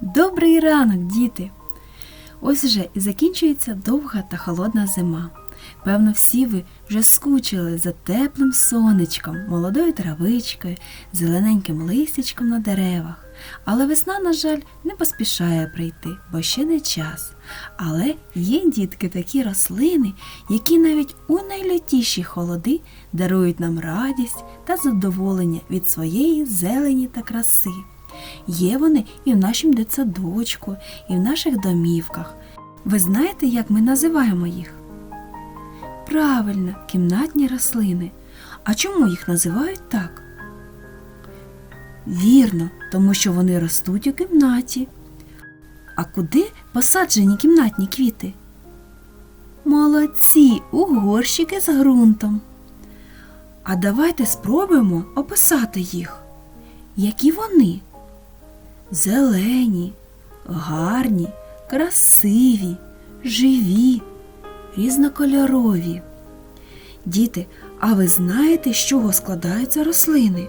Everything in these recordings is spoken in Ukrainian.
Добрий ранок, діти! Ось вже і закінчується довга та холодна зима. Певно, всі ви вже скучили за теплим сонечком, молодою травичкою, зелененьким листячком на деревах. Але весна, на жаль, не поспішає прийти, бо ще не час. Але є дітки такі рослини, які навіть у найлютіші холоди дарують нам радість та задоволення від своєї зелені та краси. Є вони і в нашому дитсадочку, і в наших домівках. Ви знаєте, як ми називаємо їх? Правильно, кімнатні рослини. А чому їх називають так? Вірно, тому що вони ростуть у кімнаті. А куди посаджені кімнатні квіти? Молодці, у горщики з ґрунтом. А давайте спробуємо описати їх. Які вони? Зелені, гарні, красиві, живі, різнокольорові. Діти, а ви знаєте, з чого складаються рослини?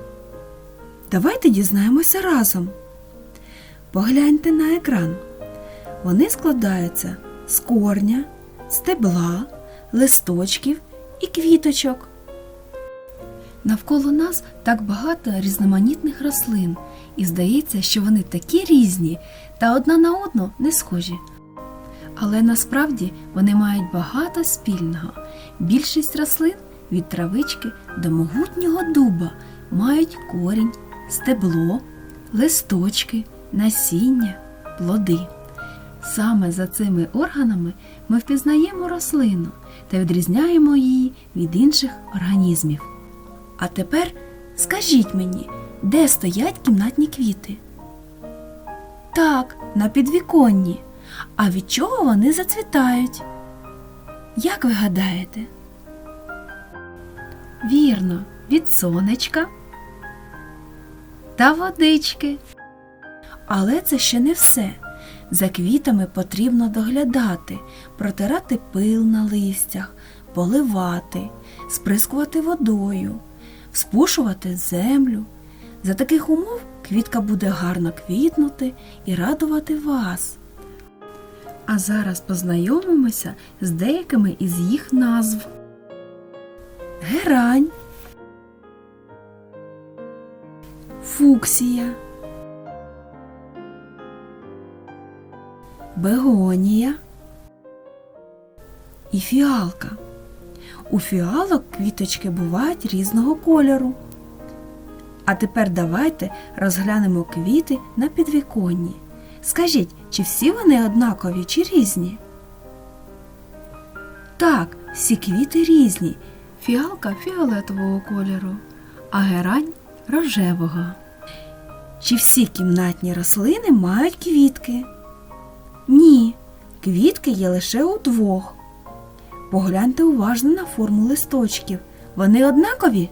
Давайте дізнаємося разом. Погляньте на екран. Вони складаються з корня, стебла, листочків і квіточок. Навколо нас так багато різноманітних рослин, і здається, що вони такі різні та одна на одну не схожі. Але насправді вони мають багато спільного. Більшість рослин від травички до могутнього дуба мають корінь, стебло, листочки, насіння, плоди. Саме за цими органами ми впізнаємо рослину та відрізняємо її від інших організмів. А тепер скажіть мені, де стоять кімнатні квіти? Так, на підвіконні. А від чого вони зацвітають? Як ви гадаєте? Вірно, від сонечка та водички. Але це ще не все. За квітами потрібно доглядати, протирати пил на листях, поливати, сприскувати водою, спушувати землю. За таких умов квітка буде гарно квітнути і радувати вас. А зараз познайомимося з деякими із їх назв. Герань, фуксія, бегонія і фіалка. У фіалок квіточки бувають різного кольору. А тепер давайте розглянемо квіти на підвіконні. Скажіть, чи всі вони однакові чи різні? Так, всі квіти різні. Фіалка фіолетового кольору, а герань рожевого. Чи всі кімнатні рослини мають квітки? Ні, квітки є лише у двох. Погляньте уважно на форму листочків. Вони однакові?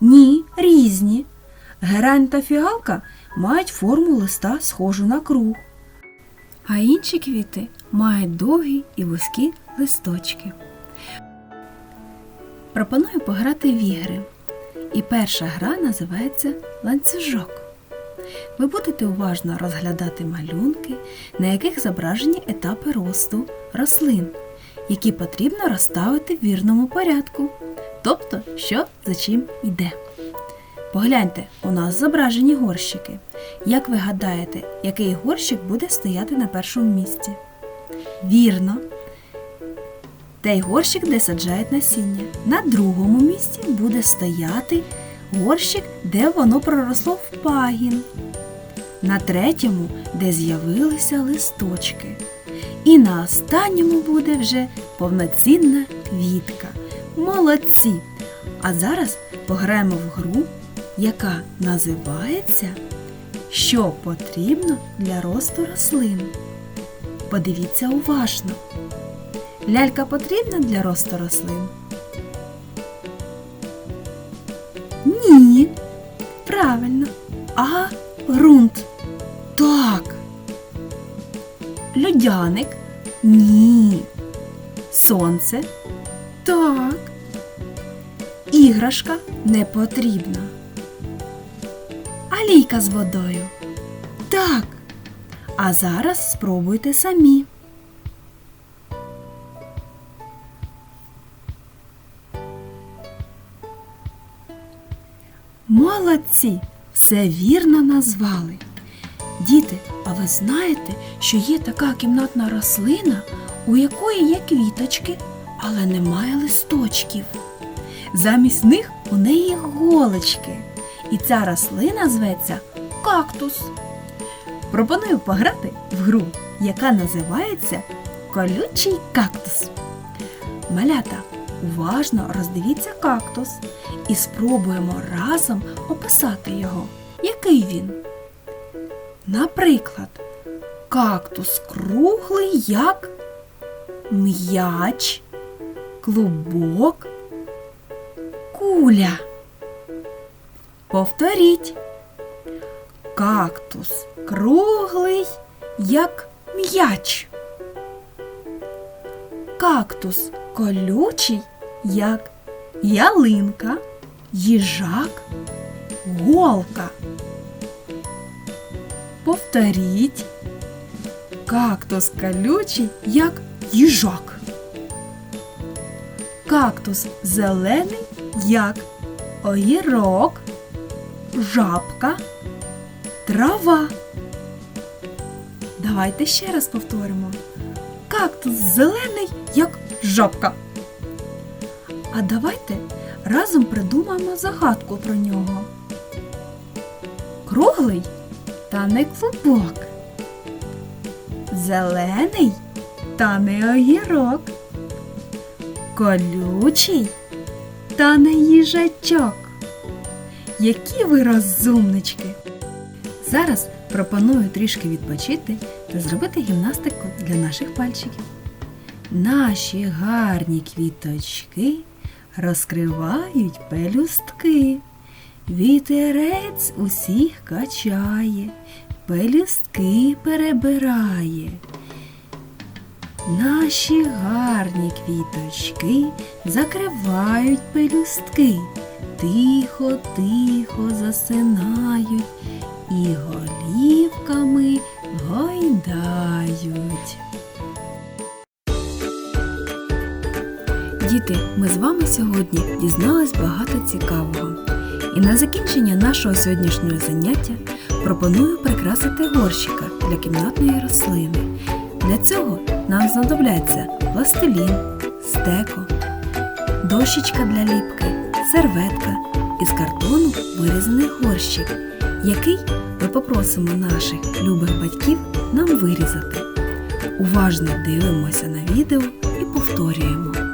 Ні, різні. Герань та фіалка мають форму листа схожу на круг. А інші квіти мають довгі і вузькі листочки. Пропоную пограти в ігри. І перша гра називається ланцюжок. Ви будете уважно розглядати малюнки, на яких зображені етапи росту рослин, які потрібно розставити в вірному порядку, тобто, що за чим йде. Погляньте, у нас зображені горщики. Як ви гадаєте, який горщик буде стояти на першому місці? Вірно. Той горщик, де саджають насіння. На другому місці буде стояти горщик, де воно проросло в пагін. На третьому, де з'явилися листочки. І на останньому буде вже повноцінна квітка. Молодці! А зараз пограємо в гру, яка називається Що потрібно для росту рослин. Подивіться уважно. Лялька потрібна для росту рослин? Ні. Правильно. А ґрунт? Так. Людяник? Ні. Сонце? Так. іграшка не потрібна. А лійка з водою. Так. А зараз спробуйте самі. Молодці! Все вірно назвали. Діти, а ви знаєте, що є така кімнатна рослина, у якої є квіточки, але немає листочків. Замість них у неї голочки. І ця рослина зветься кактус. Пропоную пограти в гру, яка називається Колючий кактус. Малята, уважно роздивіться кактус і спробуємо разом описати його. Який він? Наприклад, кактус круглий, як м'яч, клубок, куля. Повторіть. Кактус круглий, як м'яч. Кактус колючий, як ялинка, їжак, голка. Повторіть. Кактус колючий, як їжак. Кактус зелений, як огірок, жабка, трава. Давайте ще раз повторимо. Кактус зелений, як жабка. А давайте разом придумаємо загадку про нього. Круглий та не клубок. Зелений та не огірок. Колючий та не їжачок. Які ви розумнички! Зараз пропоную трішки відпочити та зробити гімнастику для наших пальчиків. Наші гарні квіточки розкривають пелюстки. Вітерець усіх качає, пелюстки перебирає. Наші гарні квіточки закривають пелюстки, тихо, тихо засинають і голівками гойдають. Діти, ми з вами сьогодні дізнались багато цікавого. І на закінчення нашого сьогоднішнього заняття пропоную прикрасити горщика для кімнатної рослини. Для цього нам знадобляться пластилін, стеко, дощечка для ліпки, серветка із картону вирізаний горщик, який ми попросимо наших любих батьків нам вирізати. Уважно дивимося на відео і повторюємо.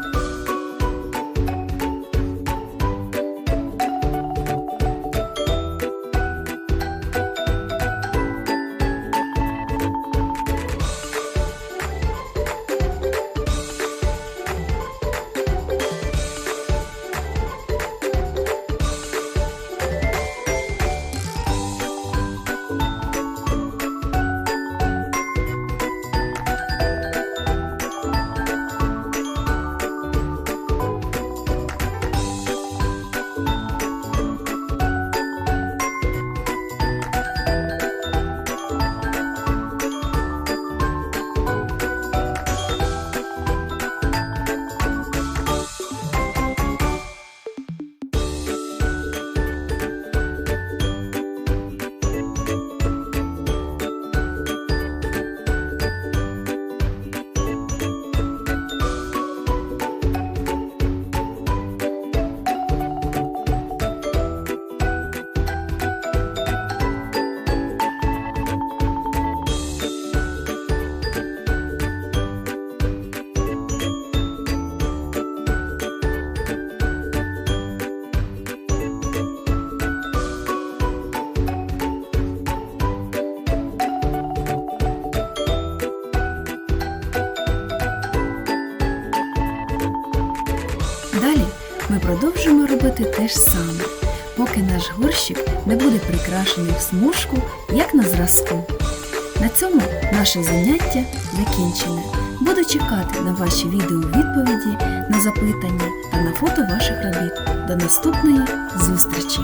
Продовжимо робити те ж саме, поки наш горщик не буде прикрашений в смужку, як на зразку. На цьому наше заняття закінчене. Буду чекати на ваші відео відповіді, на запитання та на фото ваших робіт. До наступної зустрічі!